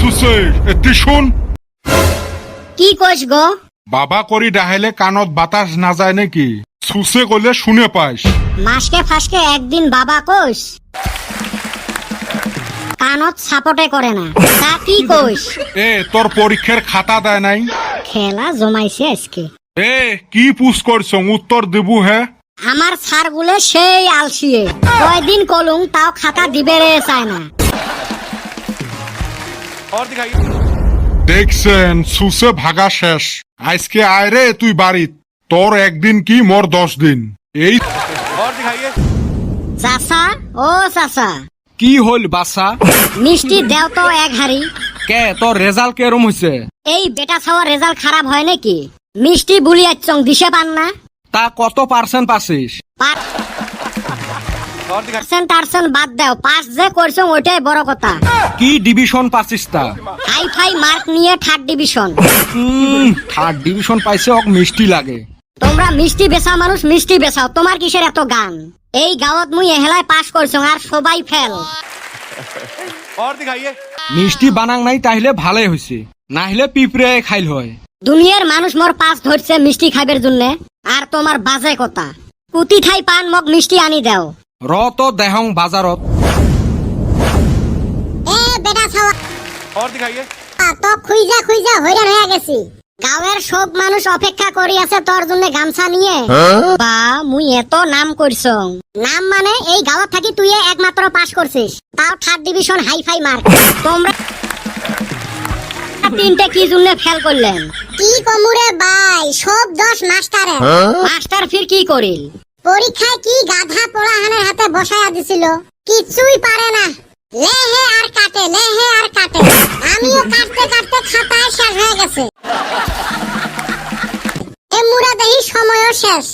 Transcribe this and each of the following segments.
সুসে এতি শুন। কি কইস গো? বাবা করি ডাহাইলে কানত বাতাস না যায় নাকি? সুসে কইলে শুনে পাইস। মাসকে ফাসকে একদিন বাবা কইস। কানত সাপোর্টে করে না। তা কি কইস? এ তোর পরীক্ষার খাতা দেয় নাই? খেলা জমাইছে আজকে। এ কি পুষ করছ? উত্তর দেবু হে? আমার স্যারগুলো সেই আলসিয়ে। কয়দিন কলুম তাও খাতা দিবে রে চায় না। और दिखाइए দেখছেন সুসে ভাগা শেষ আজকে আয় রে তুই বাড়িত তোর একদিন কি মোর দশ দিন এই और दिखाइए চাচা ও চাচা কি হল বাসা মিষ্টি দেও তো এক হাড়ি কে তোর রেজাল্ট কেরম হইছে এই বেটা ছাওয়ার রেজাল্ট খারাপ হয় নাকি মিষ্টি বুলি আচ্ছং দিশে পান না তা কত পার্সেন্ট পাছিস और दिखाइए পার্সেন্ট বাদ দাও। পাস যে করছ ওইটাই বড় কথা। কি ডিভিশন পাচ্ছিস তা? হাই ফাই মার্ক নিয়ে থার্ড ডিভিশন থার্ড ডিভিশন পাইছে ওক মিষ্টি লাগে। তোমরা মিষ্টি মানুষ মিষ্টি তোমার কিসের এত গান? এই মুই পাস করছ আর সবাই ফেল ইয়ে। মিষ্টি বানাং নাই তাইলে ভালোই হয়েছে নাহলে পিঁপড়ে খাইল হয়। দুনিয়ার মানুষ মোর পাস ধরছে মিষ্টি খাইবের জন্য। আর তোমার বাজে কথা। কুতি ঠাই পান মগ মিষ্টি আনি দেও। র তো দেহং বাজারত এ বেটা ছাওয়া और दिखाइए তো খুইজা খুইজা হইরান হয়ে গেছি গাঁয়ের সব মানুষ অপেক্ষা করি আছে তোর জন্য গামছা নিয়ে বা মুই এত নাম করছ নাম মানে এই গাঁৱত থাকি তুই একমাত্র পাস করছিস তাও third division hi fi mark তোমরা তিনটে কি জন্য ফেল করলেন কি কমুরে ভাই সব দশ মাস্টারে মাস্টার ফির কি করিল পরীক্ষায় কি গাধা পড়াহানের হাতে বসায়া দিছিল? কিছুই পারে না। লেহে আর কাটে, লেহে আর কাটে। আমিও কাটতে কাটতে খাতায় শেষ হয়ে গেছে। এমুরা দেহি সময়ও শেষ।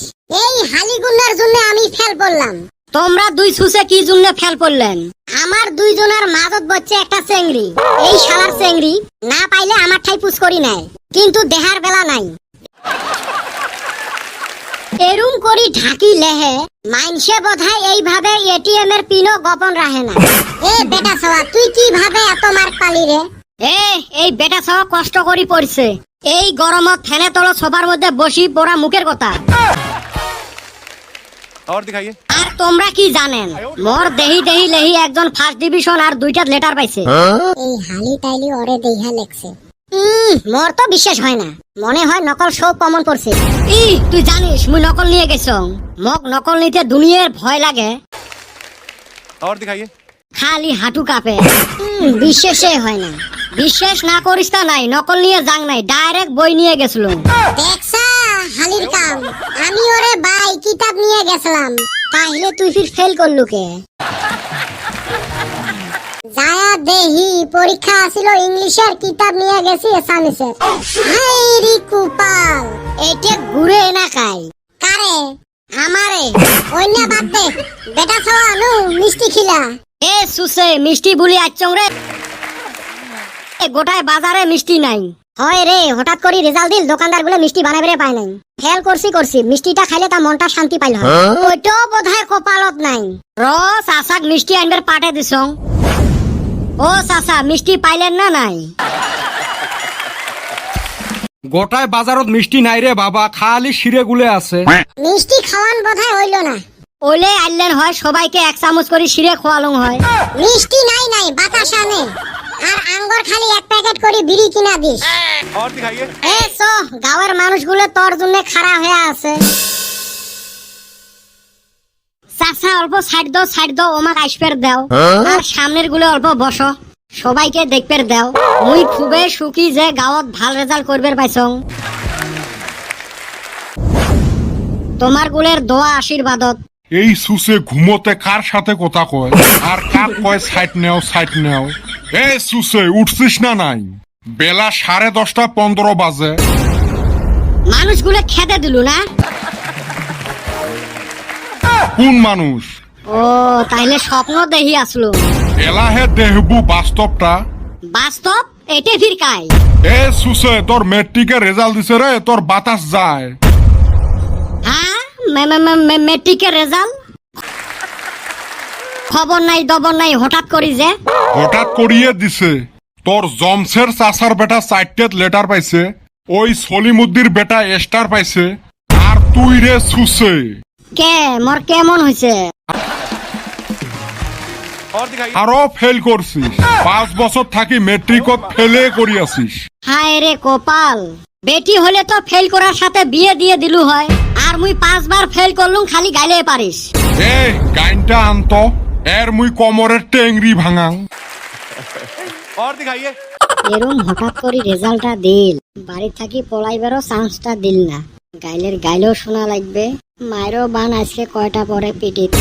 এই হালিগুন্ডার জন্য আমি ফেল করলাম তোমরা দুই সুসে কি জন্য ফেল করলেন আমার দুইজনের মাজত বচ্ছে একটা চেংড়ি। এই শালার চেংড়ি না পাইলে আমার ঠাই পুষ করি নাই। কিন্তু দেহার বেলা নাই। এরুম করি ঢাকি লেহে মাইনসে বোধহয় এইভাবে এটিএম এর পিনও গোপন রাখে না। এ বেটা সবা তুই কীভাবে এত মার পালি রে? এ এই বেটা সবা কষ্ট করি পড়ছে। এই গরম ফ্যানে তল সবার মধ্যে বসি পড়া মুখের কথা। আর দেখাইয়ে আর তোমরা কি জানেন মোর দেহি দেহি লেহি একজন ফার্স্ট ডিভিশন আর দুইটা লেটার পাইছে। এই হালি তাইলি ওরে দেহা লেখছে। মোর তো বিশ্বাস হয় না। মনে হয় নকল সব কমন করছে ই তুই জানিস মুই নকল নিয়ে গেছ। মক নকল নিতে দুনিয়ার ভয় লাগে। আর দেখাইয়ে খালি হাঁটু কাঁপে। বিশ্বাসে হয় না। বিশ্বাস না করিস তা নাই নকল নিয়ে যাং নাই ডাইরেক্ট বই নিয়ে গেছিল। দেখছা হালির কাম। আমি ওরে বাই কিতাব নিয়ে গেছিলাম। তাইলে তুই ফির ফেল করলু কে? যায়া দেহি পরীক্ষা আছিল ইংলিশের কিতাব নিয়ে গেছি এসামিসের। হাই রে কুপাল এইটা ঘুরে না খাই। কারে? আমারে। অন্য বাদ দে। বেটা মিষ্টি খিলা। এ সুসে মিষ্টি বুলি আচ্ছং রে। এ গোটায় বাজারে মিষ্টি নাই। হয় রে হঠাৎ করে রেজাল্ট দিল দোকানদারগুলো মিষ্টি বানাবে রে পায় নাই। ফেল করছি করছি। মিষ্টিটা খাইলে তা মনটা শান্তি পাইল হয়। ওইটাও বোধহয় কপালত নাই। র চাচাক মিষ্টি আনবার পাঠে দিছ। ও চাচা মিষ্টি পাইলেন না নাই? গোটায় বাজারত মিষ্টি নাই রে বাবা খালি শিরে গুলে আছে। মিষ্টি খাওয়ান বোধহয় হইল না। ওলে আইলেন হয় সবাইকে এক চামচ করে শিরে খোয়ালং হয়। মিষ্টি নাই নাই বাতাস আনে। আর আঙ্গুর খালি এক প্যাকেট করে বিড়ি কিনা দিস। এ সো গাঁয়ের মানুষগুলো তোর জন্য খাড়া হয়ে আছে। চাচা অল্প সাইড দাও সাইড দাও ওমাক আইসপের দাও। আর সামনেরগুলো অল্প বসো। সবাইকে দেখপের দাও। মুই খুবই সুখী যে গাঁৱত ভালো রেজাল্ট করবে পাইছং। তোমার গুলের দোয়া আশীর্বাদত। এই সুসে ঘুমোতে কার সাথে কথা কয়? আর কাক কয় সাইট নেও সাইট নেও এ সুসে উঠছিস না নাই? বেলা সাড়ে দশটা পনেরো বাজে। মানুষগুলো খেতে দিলু না? কোন মানুষ? ও তাইলে স্বপ্ন দেখি আসলো। এলাহে দেহবু বাস্তবটা। বাস্তব? এটে ফিরকাই এ সুসে তোর মেট্রিকের রেজাল্ট দিছে রে তোর বাতাস যায়। হ্যাঁ? মেট্রিকের রেজাল্ট? খবর নাই দবর নাই হঠাৎ করি যে। হঠাৎ করিয়ে দিছে। তোর জমসের চাষার বেটা চারটেত লেটার পাইছে ওই সলিমুদ্দির বেটা স্টার পাইছে আর তুই রে সুসে। কে? মোর কেমন হয়েছে আরও ফেল করছিস। পাঁচ বছর থাকি ফেলে হায় রে কপাল। বেটি হলে তো ফেল করার সাথে বিয়ে দিয়ে দিলু হয়। আর মুই পাঁচবার ফেল করলুম খালি গাইলে পারিস। এই গাইনটা আনত এর মুই কোমরের টেংরি ভাঙাং। আর দেখাইয়ে এরম হঠাৎ করে রেজাল্টটা দিল। বাড়ি থাকি পড়াইবারও চান্সটা দিল না। গাইলের গাইলেও শোনা লাগবে। মায়েরও বান আজকে কয়টা পরে পিটিত।